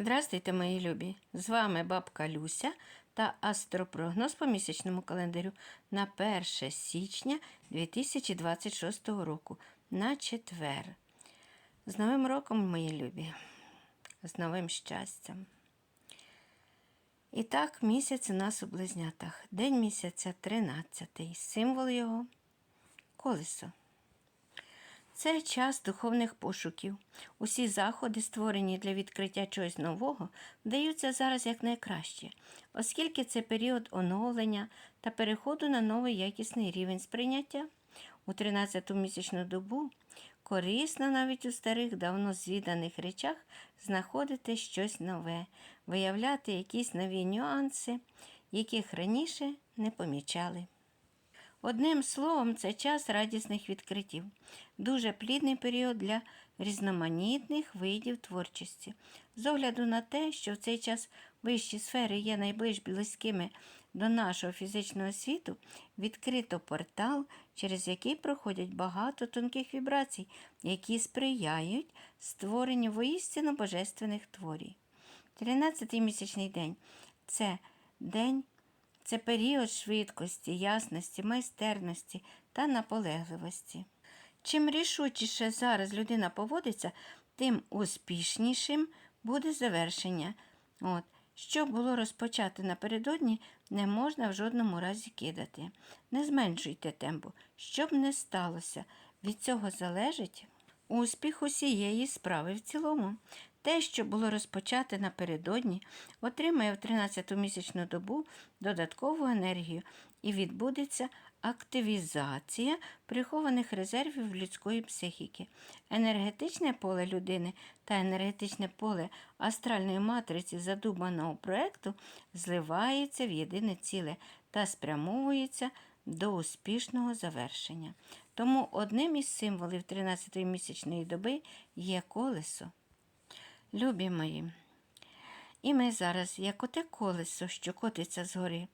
Здравствуйте, мої любі! З вами бабка Люся та астропрогноз по місячному календарю на 1 січня 2026 року на четвер. З Новим роком, мої любі, з новим щастям. І так, місяць у нас у близнятах. День місяця 13. Символ його колесо. Це час духовних пошуків. Усі заходи, створені для відкриття чогось нового, вдаються зараз якнайкраще, оскільки це період оновлення та переходу на новий якісний рівень сприйняття. У 13-ту місячну добу корисно навіть у старих, давно звіданих речах знаходити щось нове, виявляти якісь нові нюанси, яких раніше не помічали. Одним словом, це час радісних відкриттів, дуже плідний період для різноманітних видів творчості. З огляду на те, що в цей час вищі сфери є найбільш близькими до нашого фізичного світу, відкрито портал, через який проходять багато тонких вібрацій, які сприяють створенню воістину божественних творій. 13-й місячний день це день. Це період швидкості, ясності, майстерності та наполегливості. Чим рішучіше зараз людина поводиться, тим успішнішим буде завершення. От. Що було розпочати напередодні, не можна в жодному разі кидати. Не зменшуйте темпу, щоб не сталося. Від цього залежить успіх усієї справи в цілому. Те, що було розпочати напередодні, отримає в 13-ту місячну добу додаткову енергію і відбудеться активізація прихованих резервів людської психіки. Енергетичне поле людини та енергетичне поле астральної матриці задуманого проекту зливається в єдине ціле та спрямовується до успішного завершення. Тому одним із символів 13-ї місячної доби є колесо. Любі мої, і ми зараз, як оте колесо, що котиться згори,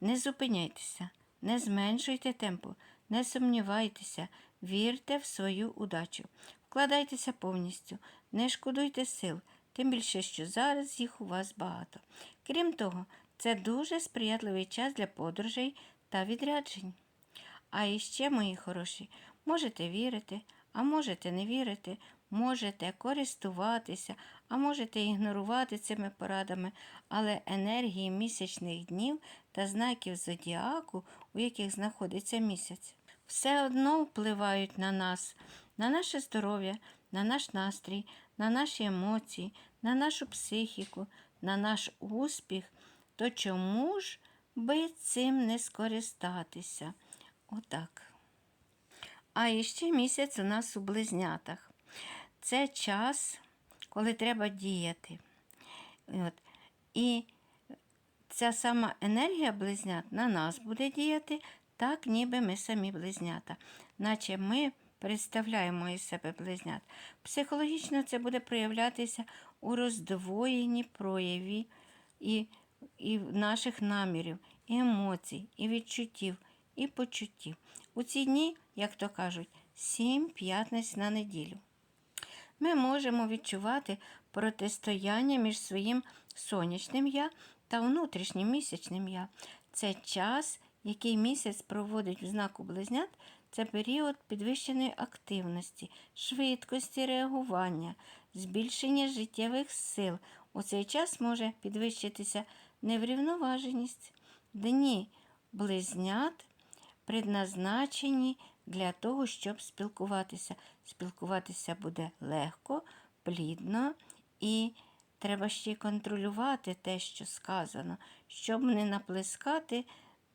не зупиняйтеся, не зменшуйте темпу, не сумнівайтеся, вірте в свою удачу, вкладайтеся повністю, не шкодуйте сил, тим більше, що зараз їх у вас багато. Крім того, це дуже сприятливий час для подорожей та відряджень. А іще, мої хороші, можете вірити, а можете не вірити, можете користуватися, а можете ігнорувати цими порадами, але енергії місячних днів та знаків зодіаку, у яких знаходиться місяць, все одно впливають на нас, на наше здоров'я, на наш настрій, на наші емоції, на нашу психіку, на наш успіх. То чому ж би цим не скористатися? Отак. А іще місяць у нас у близнятах. Це час, коли треба діяти. От. І ця сама енергія близнят на нас буде діяти, так ніби ми самі близнята. Наче ми представляємо із себе близнят. Психологічно це буде проявлятися у роздвоєнні прояві і, і наших намірів, і емоцій, і відчуттів, і почуттів. У ці дні, як то кажуть, сім п'ятниць на неділю. Ми можемо відчувати протистояння між своїм сонячним я та внутрішнім місячним я. Це час, який місяць проводить в знаку близнят, це період підвищеної активності, швидкості реагування, збільшення життєвих сил. У цей час може підвищитися неврівноваженість. Дні близнят предназначені для того, щоб спілкуватися. Спілкуватися буде легко, плідно і треба ще й контролювати те, що сказано, щоб не наплескати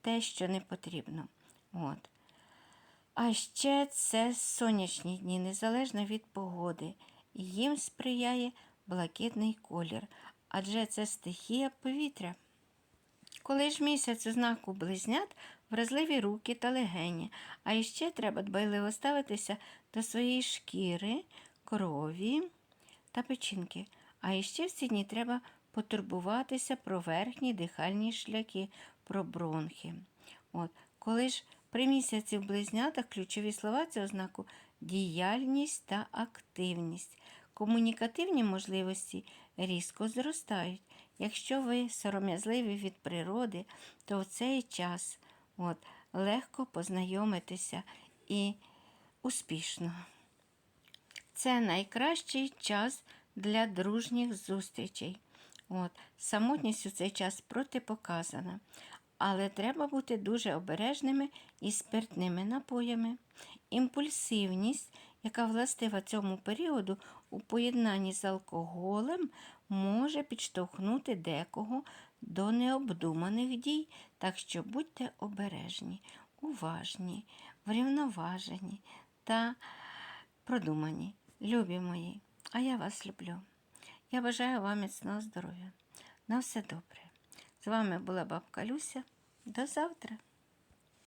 те, що не потрібно. От. А ще це сонячні дні, незалежно від погоди. Їм сприяє блакитний колір, адже це стихія повітря. Коли ж місяць у знаку близнят, вразливі руки та легені, а іще треба дбайливо ставитися до своєї шкіри, крові та печінки. А іще в ці дні треба потурбуватися про верхні дихальні шляхи, про бронхи. От. Коли ж при місяці в близнятах ключові слова цього знаку діяльність та активність. комунікативні можливості різко зростають. Якщо ви сором'язливі від природи, то в цей час от, легко познайомитися і успішно. Це найкращий час для дружніх зустрічей. От, самотність у цей час протипоказана. Але треба бути дуже обережними із спиртними напоями. Імпульсивність, яка властива цьому періоду у поєднанні з алкоголем, може підштовхнути декого до необдуманих дій, так що будьте обережні, уважні, врівноважені та продумані, любі мої, а я вас люблю. Я бажаю вам міцного здоров'я. На все добре. З вами була бабка Люся. До завтра.